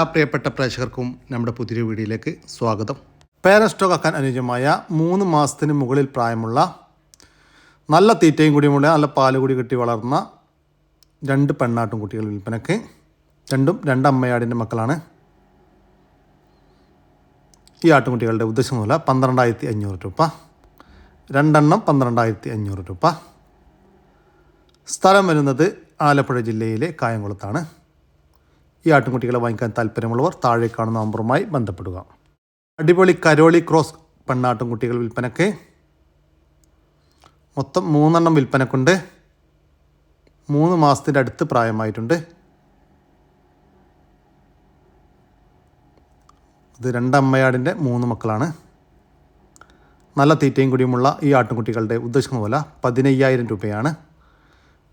ആ പ്രിയപ്പെട്ട പ്രേക്ഷകർക്കും നമ്മുടെ പുതിയ വീഡിയോയിലേക്ക് സ്വാഗതം. പേരസ്റ്റോക്ക് ആക്കാൻ അനുയോജ്യമായ മൂന്ന് മാസത്തിന് മുകളിൽ പ്രായമുള്ള നല്ല തീറ്റയും കൂടിയുമുള്ള നല്ല പാൽ കൂടി കെട്ടി വളർന്ന രണ്ട് പെണ്ണാട്ടും കുട്ടികൾ വിൽപ്പനക്ക് രണ്ടും രണ്ട് അമ്മയാടിന്റെ മക്കളാണ്. ഈ ആട്ടുംകുട്ടികളുടെ ഉദ്ദേശം മൂല പന്ത്രണ്ടായിരത്തി അഞ്ഞൂറ് രൂപ. രണ്ടെണ്ണം പന്ത്രണ്ടായിരത്തി അഞ്ഞൂറ് രൂപ. സ്ഥലം വരുന്നത് ആലപ്പുഴ ജില്ലയിലെ കായംകുളത്താണ്. ഈ ആട്ടുംകുട്ടികളെ വാങ്ങിക്കാൻ താല്പര്യമുള്ളവർ താഴെ കാണുന്ന നമ്പറുമായി ബന്ധപ്പെടുക. അടിപൊളി കരോളി ക്രോസ് പെണ്ണാട്ടുംകുട്ടികൾ വിൽപ്പനക്ക് മൊത്തം മൂന്നെണ്ണം വിൽപ്പനക്കുണ്ട്. മൂന്ന് മാസത്തിന്റെ അടുത്ത് പ്രായമായിട്ടുണ്ട്. ഇത് രണ്ടമ്മയാടിന്റെ മൂന്ന് മക്കളാണ്. നല്ല തീറ്റയും കൂടിയുമുള്ള ഈ ആട്ടുംകുട്ടികളുടെ ഉദ്ദേശിക്കുന്ന പോലെ പതിനയ്യായിരം രൂപയാണ്.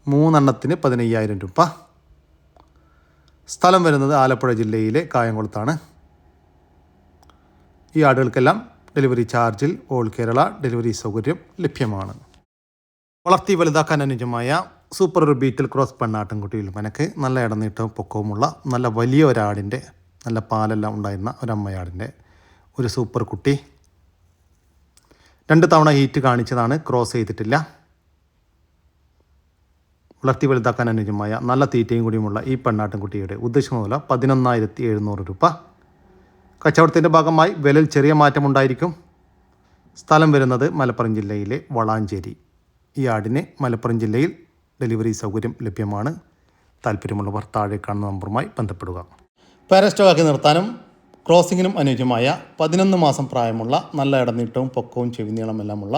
മൂന്നെണ്ണത്തിന് പതിനയ്യായിരം രൂപ. സ്ഥലം വരുന്നത് ആലപ്പുഴ ജില്ലയിലെ കായംകുളത്താണ്. ഈ ആടുകൾക്കെല്ലാം ഡെലിവറി ചാർജിൽ ഓൾ കേരള ഡെലിവറി സൗകര്യം ലഭ്യമാണ്. വളർത്തി വലുതാക്കാൻ അനുജമായ സൂപ്പർ ഒരു ബീറ്റിൽ ക്രോസ് പെണ്ണാട്ടിൻകുട്ടിയിൽ വിൽപ്പനക്ക് നല്ല ഇടനീട്ടവും പൊക്കവുമുള്ള നല്ല വലിയ ഒരാടിന്റെ നല്ല പാലെല്ലാം ഉണ്ടായിരുന്ന ഒരമ്മയാടിന്റെ ഒരു സൂപ്പർ കുട്ടി. രണ്ട് തവണ ഹീറ്റ് കാണിച്ചതാണ് ക്രോസ് ചെയ്തിട്ടില്ല. വളർത്തി വലുതാക്കാൻ അനുയോജ്യമായ നല്ല തീറ്റയും കൂടിയുമുള്ള ഈ പെണ്ണാട്ടിൻകുട്ടിയുടെ ഉദ്ദേശം മുതല പതിനൊന്നായിരത്തി എഴുന്നൂറ് രൂപ. കച്ചവടത്തിന്റെ ഭാഗമായി വിലയിൽ ചെറിയ മാറ്റമുണ്ടായിരിക്കും. സ്ഥലം വരുന്നത് മലപ്പുറം ജില്ലയിലെ വളാഞ്ചേരി. ഈ ആടിന് മലപ്പുറം ജില്ലയിൽ ഡെലിവറി സൗകര്യം ലഭ്യമാണ്. താല്പര്യമുള്ളവർ താഴെ കാണുന്ന നമ്പറുമായി ബന്ധപ്പെടുക. പാരസ്റ്റോക്കാക്കി നിർത്താനും ക്രോസിങ്ങിനും അനുയോജ്യമായ പതിനൊന്ന് മാസം പ്രായമുള്ള നല്ല ഇടനീട്ടവും പൊക്കവും ചെവിനീളമെല്ലാമുള്ള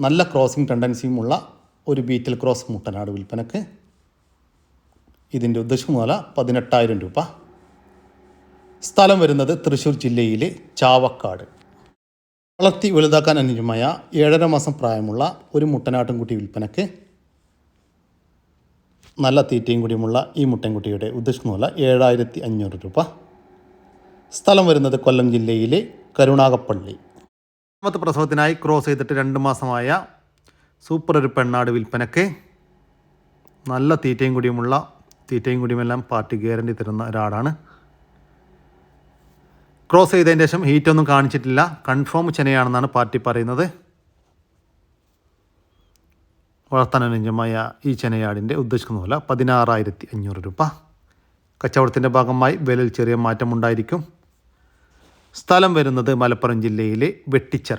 നല്ല ക്രോസിംഗ് ടെൻഡൻസിയുമുള്ള ഒരു ബീറ്റിൽ ക്രോസ് മുട്ടനാട് വിൽപ്പനക്ക് ഇതിന്റെ ഉദ്ദേശം മുതല പതിനെട്ടായിരം രൂപ. സ്ഥലം വരുന്നത് തൃശ്ശൂർ ജില്ലയിലെ ചാവക്കാട്. വളർത്തി വലുതാക്കാൻ അനുയോജ്യമായ ഏഴര മാസം പ്രായമുള്ള ഒരു മുട്ടനാട്ടുംകുട്ടി വിൽപ്പനക്ക് നല്ല തീറ്റയും കൂടിയുമുള്ള ഈ മുട്ടൻകുട്ടിയുടെ ഉദ്ദേശം മുതല ഏഴായിരത്തി അഞ്ഞൂറ് രൂപ. സ്ഥലം വരുന്നത് കൊല്ലം ജില്ലയിലെ കരുണാകപ്പള്ളി. രണ്ടാമത്തെ പ്രസവത്തിനായി ക്രോസ് ചെയ്തിട്ട് രണ്ട് മാസമായ സൂപ്പർ ഒരു പെണ്ണാട് വിൽപ്പനക്ക് നല്ല തീറ്റയും കൂടിയുമുള്ള തീറ്റയും കൂടിയുമെല്ലാം പാർട്ടി ഗ്യാരണ്ടി തരുന്ന ഒരാടാണ്. ക്രോസ് ചെയ്തതിന് ശേഷം ഹീറ്റൊന്നും കാണിച്ചിട്ടില്ല. കൺഫേം ചെനയാണെന്നാണ് പാർട്ടി പറയുന്നത്. വളർത്താനുജമായ ഈ ചെനയാടിന്റെ ഉദ്ദേശിക്കുന്ന പോലെ പതിനാറായിരത്തി അഞ്ഞൂറ് രൂപ. കച്ചവടത്തിന്റെ ഭാഗമായി വിലയിൽ ചെറിയ മാറ്റമുണ്ടായിരിക്കും. സ്ഥലം വരുന്നത് മലപ്പുറം ജില്ലയിലെ വെട്ടിച്ചിറ.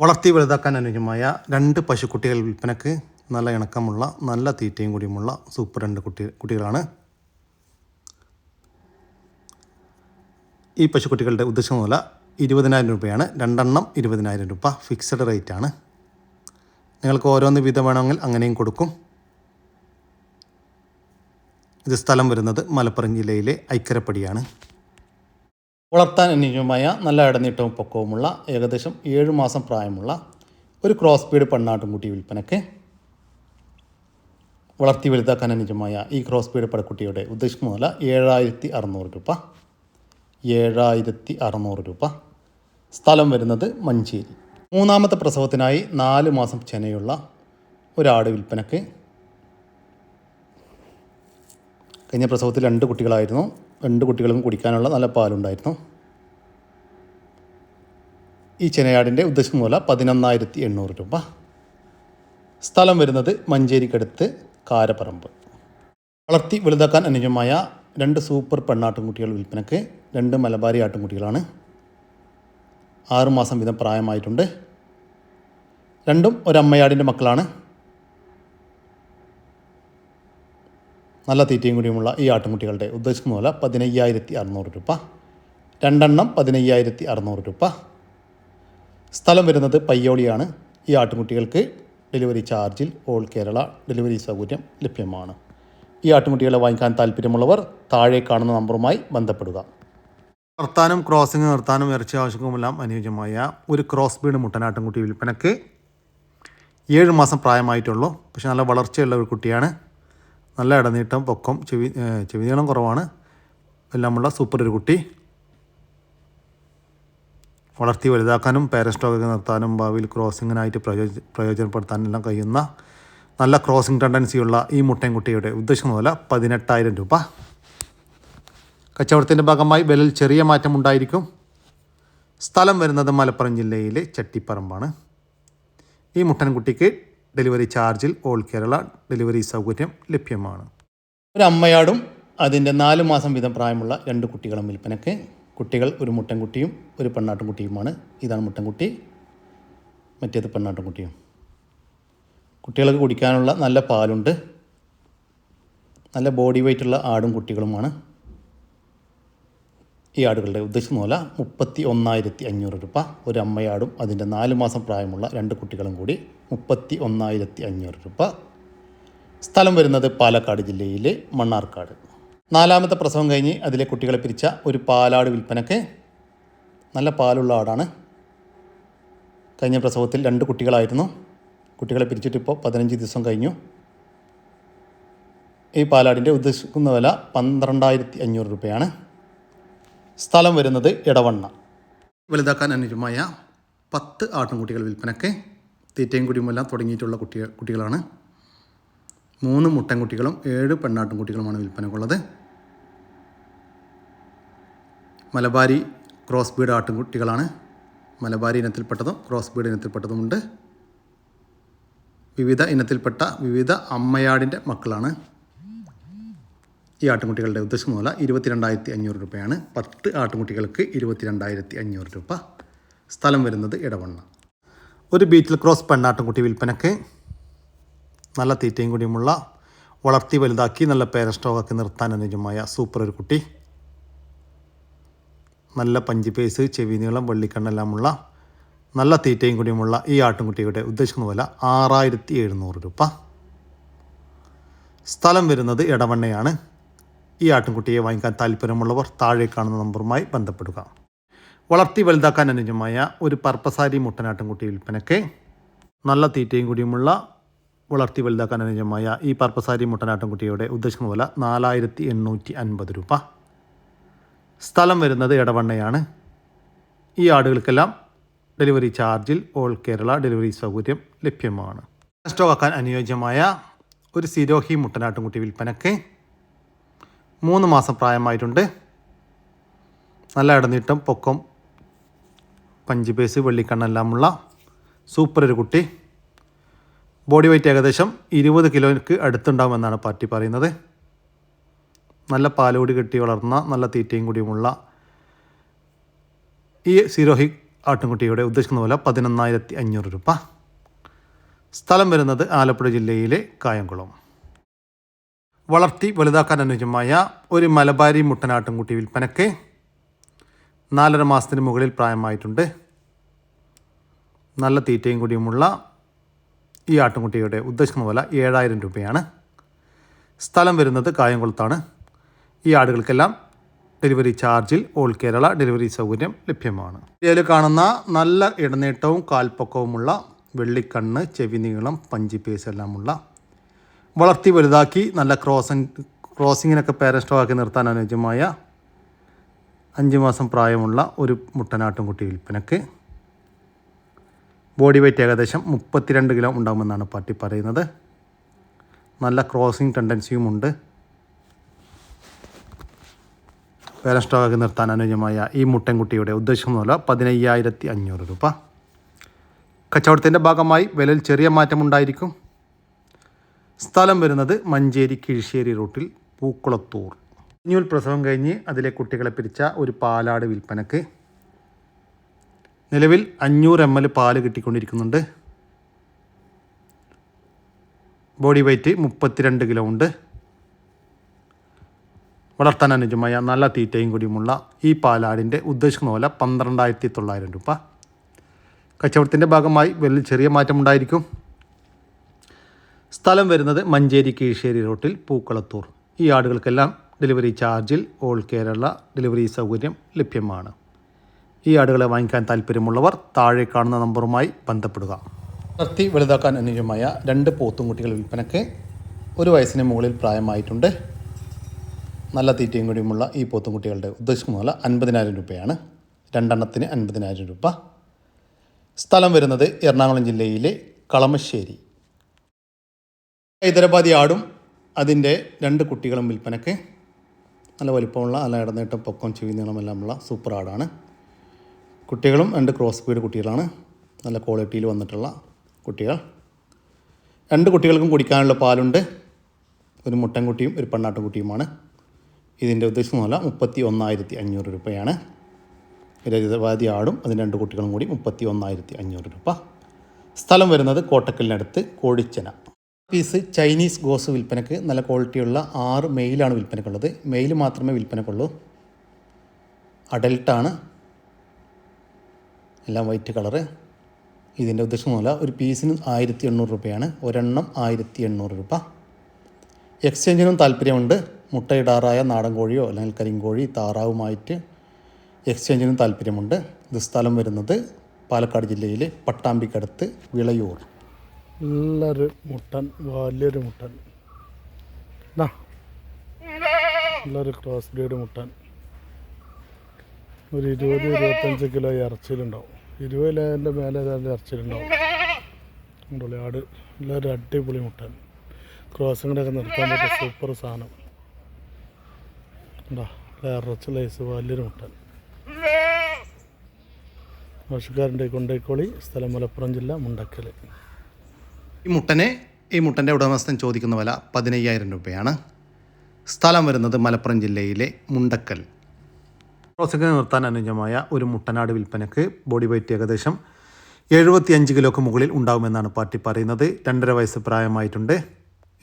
വളർത്തി വലുതാക്കാൻ അനുയോജ്യമായ രണ്ട് പശുക്കുട്ടികൾ വിൽപ്പനക്ക് നല്ല ഇണക്കമുള്ള നല്ല തീറ്റയും കൂടിയുമുള്ള സൂപ്പർ രണ്ട് കുട്ടി കുട്ടികളാണ്. ഈ പശുക്കുട്ടികളുടെ ഉദ്ദേശം മുതല ഇരുപതിനായിരം രൂപയാണ്. രണ്ടെണ്ണം ഇരുപതിനായിരം രൂപ ഫിക്സഡ് റേറ്റ് ആണ്. നിങ്ങൾക്ക് ഓരോന്ന് വീതം വേണമെങ്കിൽ അങ്ങനെയും കൊടുക്കും. ഇത് സ്ഥലം വരുന്നത് മലപ്പുറം ജില്ലയിലെ ഐക്കരപ്പടിയാണ്. വളർത്താൻ അനുയോജ്യമായ നല്ല ഇടനീട്ടവും പൊക്കവുമുള്ള ഏകദേശം ഏഴ് മാസം പ്രായമുള്ള ഒരു ക്രോസ് ബീഡ് പെണ്ണാട്ടുംകുട്ടി വിൽപ്പനയ്ക്ക് വളർത്തി വലുതാക്കാൻ അനുയോജ്യമായ ഈ ക്രോസ് ബീഡ് പടക്കുട്ടിയുടെ ഉദ്ദേശം മുതല ഏഴായിരത്തി അറുന്നൂറ് രൂപ. ഏഴായിരത്തി അറുന്നൂറ് രൂപ. സ്ഥലം വരുന്നത് മഞ്ചേരി. മൂന്നാമത്തെ പ്രസവത്തിനായി നാല് മാസം ചെനയുള്ള ഒരാട് വിൽപ്പനയ്ക്ക് കഴിഞ്ഞ പ്രസവത്തിൽ രണ്ട് കുട്ടികളായിരുന്നു. രണ്ട് കുട്ടികളും കുടിക്കാനുള്ള നല്ല പാലുണ്ടായിരുന്നു. ഈ ചെനയാടിന്റെ ഉദ്ദേശം മൂല പതിനൊന്നായിരത്തി എണ്ണൂറ് രൂപ. സ്ഥലം വരുന്നത് മഞ്ചേരിക്കടുത്ത് കാരപ്പറമ്പ്. വളർത്തി വലുതാക്കാൻ അനുജമായ രണ്ട് സൂപ്പർ പെണ്ണാട്ടുംകുട്ടികൾ വിൽപ്പനക്ക് രണ്ട് മലബാരി ആട്ടുംകുട്ടികളാണ്. ആറുമാസം വീതം പ്രായമായിട്ടുണ്ട്. രണ്ടും ഒരമ്മയാടിന്റെ മക്കളാണ്. നല്ല തീറ്റയും കൂടിയുമുള്ള ഈ ആട്ടുംകുട്ടികളുടെ ഉദ്ദേശിക്കുന്ന പോലെ പതിനയ്യായിരത്തി അറുന്നൂറ് രൂപ. രണ്ടെണ്ണം പതിനയ്യായിരത്തി അറുന്നൂറ് രൂപ. സ്ഥലം വരുന്നത് പയ്യോളിയാണ്. ഈ ആട്ടുമുട്ടികൾക്ക് ഡെലിവറി ചാർജിൽ ഓൾ കേരള ഡെലിവറി സൗകര്യം ലഭ്യമാണ്. ഈ ആട്ടുമുട്ടികളെ വാങ്ങിക്കാൻ താല്പര്യമുള്ളവർ താഴെ കാണുന്ന നമ്പറുമായി ബന്ധപ്പെടുക. നിർത്താനും ക്രോസിംഗ് നിർത്താനും ഇറച്ചി ആവശ്യവുമെല്ലാം അനുയോജ്യമായ ഒരു ക്രോസ് ബീഡ് മുട്ടനാട്ടുംകുട്ടി വിൽപ്പനക്ക് ഏഴ് മാസം പ്രായമായിട്ടുള്ളൂ. പക്ഷേ നല്ല വളർച്ചയുള്ള ഒരു കുട്ടിയാണ്. നല്ല ഇടനീട്ടം പൊക്കം ചെവി ചെവി നീളം കുറവാണ്. എല്ലാമുള്ള സൂപ്പർ ഒരു കുട്ടി. വളർത്തി വലുതാക്കാനും പാരസ്റ്റോക്കൊക്കെ നിർത്താനും ഭാവിയിൽ ക്രോസിങ്ങിനായിട്ട് പ്രയോജ പ്രയോജനപ്പെടുത്താനും എല്ലാം കഴിയുന്ന നല്ല ക്രോസിംഗ് ടെൻഡൻസിയുള്ള ഈ മുട്ടൻകുട്ടിയുടെ ഉദ്ദേശം മുതല പതിനെട്ടായിരം രൂപ. കച്ചവടത്തിന്റെ ഭാഗമായി വിലയിൽ ചെറിയ മാറ്റമുണ്ടായിരിക്കും സ്ഥലം വരുന്നത് മലപ്പുറം ജില്ലയിലെ ചട്ടിപ്പറമ്പാണ്. ഈ മുട്ടൻകുട്ടിക്ക് ഡെലിവറി ചാർജിൽ ഓൾ കേരള ഡെലിവറി സൗകര്യം ലഭ്യമാണ്. ഒരു അമ്മയാടും അതിന്റെ നാല് മാസം വീതം പ്രായമുള്ള രണ്ട് കുട്ടികളും വിൽപ്പനയ്ക്ക്. കുട്ടികൾ ഒരു മുട്ടൻകുട്ടിയും ഒരു പെണ്ണാട്ടുംകുട്ടിയുമാണ്. ഇതാണ് മുട്ടൻകുട്ടി. മറ്റേത് പെണ്ണാട്ടുംകുട്ടിയും. കുട്ടികൾക്ക് കുടിക്കാനുള്ള നല്ല പാലുണ്ട്. നല്ല ബോഡി വെയ്റ്റുള്ള ആടും കുട്ടികളുമാണ്. ഈ ആടുകളുടെ ഉദ്ദേശം മൂല മുപ്പത്തി ഒന്നായിരത്തി അഞ്ഞൂറ് രൂപ ഒരു അമ്മയാടും അതിന്റെ നാല് മാസം പ്രായമുള്ള രണ്ട് കുട്ടികളും കൂടി മുപ്പത്തി ഒന്നായിരത്തി അഞ്ഞൂറ് രൂപ. സ്ഥലം വരുന്നത് പാലക്കാട് ജില്ലയിലെ മണ്ണാർക്കാട്. നാലാമത്തെ പ്രസവം കഴിഞ്ഞ് അതിലെ കുട്ടികളെ പിരിച്ച ഒരു പാലാട് വിൽപ്പനയ്ക്ക് നല്ല പാലുള്ള ആടാണ്. കഴിഞ്ഞ പ്രസവത്തിൽ രണ്ട് കുട്ടികളായിരുന്നു. കുട്ടികളെ പിരിച്ചിട്ടിപ്പോൾ പതിനഞ്ച് ദിവസം കഴിഞ്ഞു. ഈ പാലാടിന്റെ ഉദ്ദേശിക്കുന്ന വില പന്ത്രണ്ടായിരത്തി അഞ്ഞൂറ് രൂപയാണ്. സ്ഥലം വരുന്നത് ഇടവണ്ണ വലുതാക്കാൻ അനുജമായ പത്ത് ആട്ടിൻകുട്ടികൾ വിൽപ്പനക്ക് തീറ്റയും കുടിയുമെല്ലാം തുടങ്ങിയിട്ടുള്ള കുട്ടികൾ കുട്ടികളാണ്. മൂന്ന് മുട്ടൻകുട്ടികളും ഏഴ് പെണ്ണാട്ടിൻകുട്ടികളുമാണ് വിൽപ്പനക്കുള്ളത് മലബാരി ക്രോസ് ബീഡ് ആട്ടിൻകുട്ടികളാണ്. മലബാരി ഇനത്തിൽപ്പെട്ടതും ക്രോസ് ബീഡ് ഇനത്തിൽപ്പെട്ടതുമുണ്ട്. വിവിധ ഇനത്തിൽപ്പെട്ട വിവിധ അമ്മയാടിന്റെ മക്കളാണ്. ഈ ആട്ടുകുട്ടികളുടെ ഉദ്ദേശം മൂല ഇരുപത്തിരണ്ടായിരത്തി അഞ്ഞൂറ് രൂപയാണ്. പത്ത് ആട്ടുകുട്ടികൾക്ക് ഇരുപത്തിരണ്ടായിരത്തി അഞ്ഞൂറ് രൂപ സ്ഥലം വരുന്നത് ഇടവണ്ണ. ഒരു ബീറ്റിൽ ക്രോസ് പെണ്ണാട്ടുംകുട്ടി വിൽപ്പനയ്ക്ക് നല്ല തീറ്റയും കൂടിയുമുള്ള വളർത്തി വലുതാക്കി നല്ല പേര സ്റ്റോക്കാക്കി നിർത്താൻ അനുജമായ സൂപ്പർ ഒരു കുട്ടി. നല്ല പഞ്ചി പേസ് ചെവി നീളം വെള്ളിക്കണ്ണെല്ലാമുള്ള നല്ല തീറ്റയും കൂടിയുമുള്ള ഈ ആട്ടുംകുട്ടിയുടെ ഉദ്ദേശിക്കുന്ന വില ആറായിരത്തി എഴുന്നൂറ് രൂപ. സ്ഥലം വരുന്നത് ഇടവണ്ണയാണ്. ഈ ആട്ടിൻകുട്ടിയെ വാങ്ങിക്കാൻ താല്പര്യമുള്ളവർ താഴെ കാണുന്ന നമ്പറുമായി ബന്ധപ്പെടുക. വളർത്തി വലുതാക്കാൻ അനുജമായ ഒരു പർപ്പസാരി മുട്ടനാട്ടിൻകുട്ടി വിൽപ്പനയ്ക്ക് നല്ല തീറ്റയും കൂടിയുമുള്ള വളർത്തി വലുതാക്കാൻ അനുജമായ ഈ പർപ്പസാരി മുട്ടനാട്ടിൻകുട്ടിയുടെ ഉദ്ദേശിക്കുന്ന വില നാലായിരത്തി എണ്ണൂറ്റി അൻപത് രൂപ. സ്ഥലം വരുന്നത് ഇടവണ്ണയാണ് ഈ ആടുകൾക്കെല്ലാം ഡെലിവറി ചാർജിൽ ഓൾ കേരള ഡെലിവറി സൗകര്യം ലഭ്യമാണ്. സ്റ്റോക്കാക്കാൻ അനുയോജ്യമായ ഒരു സിരോഹി മുട്ടനാട്ടുംകുട്ടി വിൽപ്പനയ്ക്ക് മൂന്ന് മാസം പ്രായമായിട്ടുണ്ട്. നല്ല ഇടനീട്ടം പൊക്കം പഞ്ച് പേസ് വെള്ളിക്കണ്ണെല്ലാമുള്ള സൂപ്പർ ഒരു കുട്ടി. ബോഡി വെയ്റ്റ് ഏകദേശം ഇരുപത് കിലോയ്ക്ക് അടുത്തുണ്ടാകുമെന്നാണ് പാർട്ടി പറയുന്നത്. നല്ല പാലോടി കെട്ടി വളർന്ന നല്ല തീറ്റയും കൂടിയുമുള്ള ഈ സിരോഹി ആട്ടുംകുട്ടിയുടെ ഉദ്ദേശിക്കുന്ന പോലെ പതിനൊന്നായിരത്തി അഞ്ഞൂറ് രൂപ. സ്ഥലം വരുന്നത് ആലപ്പുഴ ജില്ലയിലെ കായംകുളം. വളർത്തി വലുതാക്കാൻ അനുയോജ്യമായ ഒരു മലബാരി മുട്ടനാട്ടുംകുട്ടി വിൽപ്പനയ്ക്ക് നാലര മാസത്തിന് മുകളിൽ പ്രായമായിട്ടുണ്ട്. നല്ല തീറ്റയും കൂടിയുമുള്ള ഈ ആട്ടുംകുട്ടിയുടെ ഉദ്ദേശിക്കുന്ന പോലെ ഏഴായിരം രൂപയാണ്. സ്ഥലം വരുന്നത് കായംകുളത്താണ്. ഈ ആടുകൾക്കെല്ലാം ഡെലിവറി ചാർജിൽ ഓൾ കേരള ഡെലിവറി സൗകര്യം ലഭ്യമാണ്. ഇതിൽ കാണുന്ന നല്ല ഇടനേട്ടവും കാൽപ്പൊക്കവുമുള്ള വെള്ളിക്കണ്ണ് ചെവി നീളം പഞ്ചി പേസ് എല്ലാമുള്ള വളർത്തി വലുതാക്കി നല്ല ക്രോസിങ് ക്രോസിങ്ങിനൊക്കെ പേരസ്റ്റോക്കി നിർത്താൻ അനുയോജ്യമായ അഞ്ച് മാസം പ്രായമുള്ള ഒരു മുട്ടനാട്ടുംകുട്ടി വിൽപ്പനക്ക്. ബോഡി വെയ്റ്റ് ഏകദേശം മുപ്പത്തിരണ്ട് കിലോ ഉണ്ടാകുമെന്നാണ് പാർട്ടി പറയുന്നത്. നല്ല ക്രോസിങ് ടെൻഡൻസിയുമുണ്ട്. പേരസ്റ്റോക്കി നിർത്താൻ അനുയോജ്യമായ ഈ മുട്ടൻകുട്ടിയുടെ ഉദ്ദേശം മൂല പതിനയ്യായിരത്തി അഞ്ഞൂറ് രൂപ. കച്ചവടത്തിന്റെ ഭാഗമായി വിലയിൽ ചെറിയ മാറ്റമുണ്ടായിരിക്കും. സ്ഥലം വരുന്നത് മഞ്ചേരി കിഴിശ്ശേരി റൂട്ടിൽ പൂക്കുളത്തൂർ. കുഞ്ഞുൽ പ്രസവം കഴിഞ്ഞ് അതിലെ കുട്ടികളെ പിരിച്ച ഒരു പാലാട് വിൽപ്പനക്ക് നിലവിൽ അഞ്ഞൂറ് എം എൽ പാൽ കിട്ടിക്കൊണ്ടിരിക്കുന്നുണ്ട്. ബോഡി വെയ്റ്റ് മുപ്പത്തിരണ്ട് കിലോ ഉണ്ട്. വളർത്താൻ അനുജമായ നല്ല തീറ്റയും കൂടിയുമുള്ള ഈ പാലാടിന്റെ ഉദ്ദേശിക്കുന്ന പോലെ പന്ത്രണ്ടായിരത്തി തൊള്ളായിരം രൂപ. കച്ചവടത്തിന്റെ ഭാഗമായി വലിയ ചെറിയ മാറ്റമുണ്ടായിരിക്കും. സ്ഥലം വരുന്നത് മഞ്ചേരി കീഴ്ശ്ശേരി റോട്ടിൽ പൂക്കളത്തൂർ. ഈ ആടുകൾക്കെല്ലാം ഡെലിവറി ചാർജിൽ ഓൾ കേരള ഡെലിവറി സൗകര്യം ലഭ്യമാണ്. ഈ ആടുകളെ വാങ്ങിക്കാൻ താല്പര്യമുള്ളവർ താഴെ കാണുന്ന നമ്പറുമായി ബന്ധപ്പെടുക. വളർത്തി വലുതാക്കാൻ അനുയോജ്യമായ രണ്ട് പോത്തും കുട്ടികൾ വിൽപ്പനയ്ക്ക് ഒരു വയസ്സിന് മുകളിൽ പ്രായമായിട്ടുണ്ട്. നല്ല തീറ്റയും കൂടിയുമുള്ള ഈ പോത്തും പോത്തുംകുട്ടികളുടെ ഉദ്ദേശിക്കുന്ന അൻപതിനായിരം രൂപയാണ്. രണ്ടെണ്ണത്തിന് അൻപതിനായിരം രൂപ. സ്ഥലം വരുന്നത് എറണാകുളം ജില്ലയിലെ കളമശ്ശേരി. ഹൈദരാബാദി ആടും അതിന്റെ രണ്ട് കുട്ടികളും വിൽപ്പനയ്ക്ക്. നല്ല വലിപ്പമുള്ള നല്ല ഇടനീട്ടം പൊക്കം ചെവി നീളമെല്ലാമുള്ള സൂപ്പർ ആടാണ്. കുട്ടികളും രണ്ട് ക്രോസ് ബീഡ് കുട്ടികളാണ്. നല്ല ക്വാളിറ്റിയിൽ വന്നിട്ടുള്ള കുട്ടികൾ. രണ്ട് കുട്ടികൾക്കും കുടിക്കാനുള്ള പാലുണ്ട്. ഒരു മുട്ടൻകുട്ടിയും ഒരു പെണ്ണാട്ടുംകുട്ടിയുമാണ്. ഇതിന്റെ ഉദ്ദേശം മുതല മുപ്പത്തി ഒന്നായിരത്തി അഞ്ഞൂറ് രൂപയാണ്. രജതവാദി ആടും അതിന് രണ്ട് കുട്ടികളും കൂടി മുപ്പത്തി ഒന്നായിരത്തി അഞ്ഞൂറ് രൂപ. സ്ഥലം വരുന്നത് കോട്ടക്കലിനടുത്ത് കോടിച്ചന പീസ് ചൈനീസ് ഗോസ് വിൽപ്പനക്ക് നല്ല ക്വാളിറ്റിയുള്ള ആറ് മെയിലാണ് വിൽപ്പനക്കുള്ളത്. മെയിൽ മാത്രമേ വിൽപ്പനക്കുള്ളൂ. അഡൽട്ടാണ്. എല്ലാം വൈറ്റ് കളറ്. ഇതിന്റെ ഉദ്ദേശം മൂല ഒരു പീസിന് ആയിരത്തി എണ്ണൂറ് രൂപയാണ്. ഒരെണ്ണം ആയിരത്തി എണ്ണൂറ് രൂപ. എക്സ്ചേഞ്ചിനും താല്പര്യമുണ്ട്. മുട്ടയിടാറായ നാടൻ കോഴിയോ അല്ലെങ്കിൽ കരിങ്കോഴി താറാവുമായിട്ട് എക്സ്ചേഞ്ചിനും താല്പര്യമുണ്ട്. ഇത് സ്ഥലം വരുന്നത് പാലക്കാട് ജില്ലയിലെ പട്ടാമ്പിക്കടുത്ത് വിളയൂർ. നല്ലൊരു മുട്ടൻ വലിയൊരു മുട്ടൻ. നല്ലൊരു ക്രോസ് ബ്രീഡ് മുട്ടൻ. ഒരു ഇരുപത് ഇരുപത്തഞ്ച് കിലോ ഇറച്ചിലുണ്ടാവും ഇരുപത് കിലോന്റെ മേലെ ഏതാണ്ട് ഇറച്ചിലുണ്ടാവും ഉണ്ടല്ലേ ആട്. നല്ലൊരു അടിപൊളി മുട്ടൻ. ക്രോസിങ്ങിനൊക്കെ നിർത്താൻ പറ്റിയ സൂപ്പർ സാധനം. ഉണ്ടോ ഇറച്ചി ലൈസ് വലിയൊരു മുട്ടൻ. ആവശ്യക്കാരന്റെ കൊണ്ടേക്കോളി സ്ഥലം മലപ്പുറം ജില്ല മുണ്ടക്കൽ ഈ മുട്ടനെ ഈ മുട്ടന്റെ ഉടമസ്ഥൻ ചോദിക്കുന്ന വില പതിനയ്യായിരം രൂപയാണ്. സ്ഥലം വരുന്നത് മലപ്പുറം ജില്ലയിലെ മുണ്ടക്കൽ. പ്രോസക്ക് നിർത്താൻ അനുയോജ്യമായ ഒരു മുട്ടനാട് വിൽപ്പനക്ക് ബോഡി വെയ്റ്റ് ഏകദേശം എഴുപത്തിയഞ്ച് കിലോക്ക് മുകളിൽ ഉണ്ടാകുമെന്നാണ് പാർട്ടി പറയുന്നത്. രണ്ടര വയസ്സ് പ്രായമായിട്ടുണ്ട്.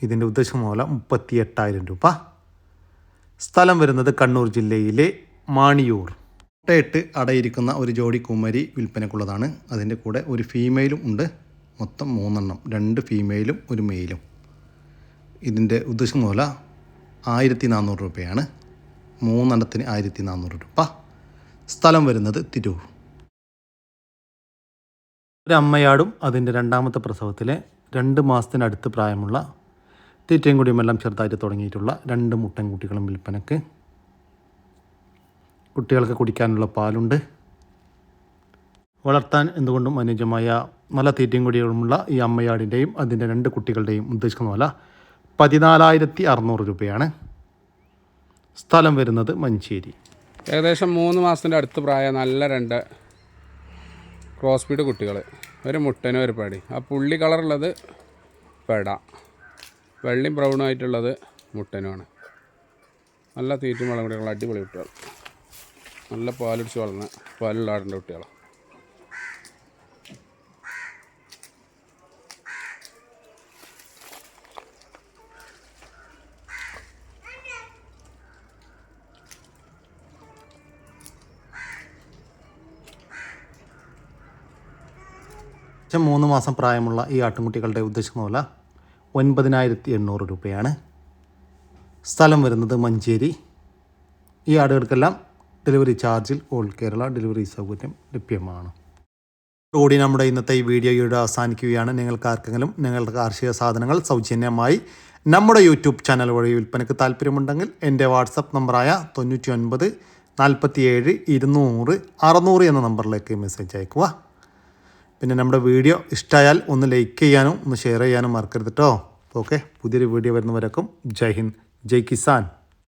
ഇതിന്റെ ഉദ്ദേശം മൂലം മുപ്പത്തി എട്ടായിരം രൂപ. സ്ഥലം വരുന്നത് കണ്ണൂർ ജില്ലയിലെ മാണിയൂർ. മുട്ടയിട്ട് അടയിരിക്കുന്ന ഒരു ജോഡി കുമരി വിൽപ്പനക്കുള്ളതാണ് അതിന്റെ കൂടെ ഒരു ഫീമെയിലും ഉണ്ട്. മൊത്തം മൂന്നെണ്ണം. രണ്ട് ഫീമെയിലും ഒരു മെയിലും ഇതിന്റെ ഉദ്ദേശം മൂല ആയിരത്തി നാനൂറ് രൂപയാണ്. മൂന്നെണ്ണത്തിന് ആയിരത്തി നാനൂറ് രൂപ സ്ഥലം വരുന്നത് തിരൂർ. ഒരു അമ്മയാടും അതിന്റെ രണ്ടാമത്തെ പ്രസവത്തിലെ രണ്ട് മാസത്തിനടുത്ത് പ്രായമുള്ള തീറ്റയും കുടിയുമെല്ലാം ചെറുതായിട്ട് തുടങ്ങിയിട്ടുള്ള രണ്ട് മുട്ടൻ കുട്ടികളും വിൽപ്പനക്ക്. കുട്ടികൾക്ക് കുടിക്കാനുള്ള പാലുണ്ട്. വളർത്താൻ എന്തുകൊണ്ടും അനുയോജ്യമായ നല്ല തീറ്റയും ഈ അമ്മയാടിന്റെയും അതിന്റെ രണ്ട് കുട്ടികളുടെയും ഉദ്ദേശിക്കുന്ന പോലെ പതിനാലായിരത്തി അറുന്നൂറ് രൂപയാണ്. സ്ഥലം വരുന്നത് മഞ്ചേരി. ഏകദേശം മൂന്ന് മാസത്തിന്റെ അടുത്ത് പ്രായം നല്ല രണ്ട് ക്രോസ് ബീഡ് കുട്ടികൾ ഒരു മുട്ടനും ഒരു പടി. ആ പുള്ളി കളറുള്ളത് പെട. വെള്ളയും ബ്രൗണും ആയിട്ടുള്ളത് മുട്ടനുമാണ്. നല്ല തീറ്റും വളം കുട്ടികൾ അടിപൊളി കുട്ടികൾ നല്ല പാലടിച്ച് വളർന്ന പാലുള്ള ആടേണ്ട കുട്ടികളാണ് പക്ഷേ മൂന്ന് മാസം പ്രായമുള്ള ഈ ആട്ടിൻകുട്ടികളുടെ ഉദ്ദേശിക്കുന്ന വില ഒൻപതിനായിരത്തി എണ്ണൂറ് രൂപയാണ്. സ്ഥലം വരുന്നത് മഞ്ചേരി. ഈ ആടുകൾക്കെല്ലാം ഡെലിവറി ചാർജിൽ ഓൾ കേരള ഡെലിവറി സൗകര്യം ലഭ്യമാണ്. കൂടി നമ്മുടെ ഇന്നത്തെ ഈ വീഡിയോയുടെ അവസാനിക്കുകയാണ്. നിങ്ങൾക്ക് ആർക്കെങ്കിലും നിങ്ങളുടെ കാർഷിക സാധനങ്ങൾ സൗജന്യമായി നമ്മുടെ യൂട്യൂബ് ചാനൽ വഴി വിൽപ്പനയ്ക്ക് താല്പര്യമുണ്ടെങ്കിൽ എന്റെ വാട്സപ്പ് നമ്പറായ തൊണ്ണൂറ്റി ഒൻപത് നാൽപ്പത്തിയേഴ് ഇരുന്നൂറ് അറുന്നൂറ് എന്ന നമ്പറിലേക്ക് മെസ്സേജ് അയക്കുക പിന്നെ നമ്മുടെ വീഡിയോ ഇഷ്ടമായാൽ ഒന്ന് ലൈക്ക് ചെയ്യാനും ഒന്ന് ഷെയർ ചെയ്യാനും മറക്കരുത് കേട്ടോ ഓക്കെ പുതിയൊരു വീഡിയോ വരുന്നവരക്കും ജയ് ഹിന്ദ് ജയ് കിസാൻ.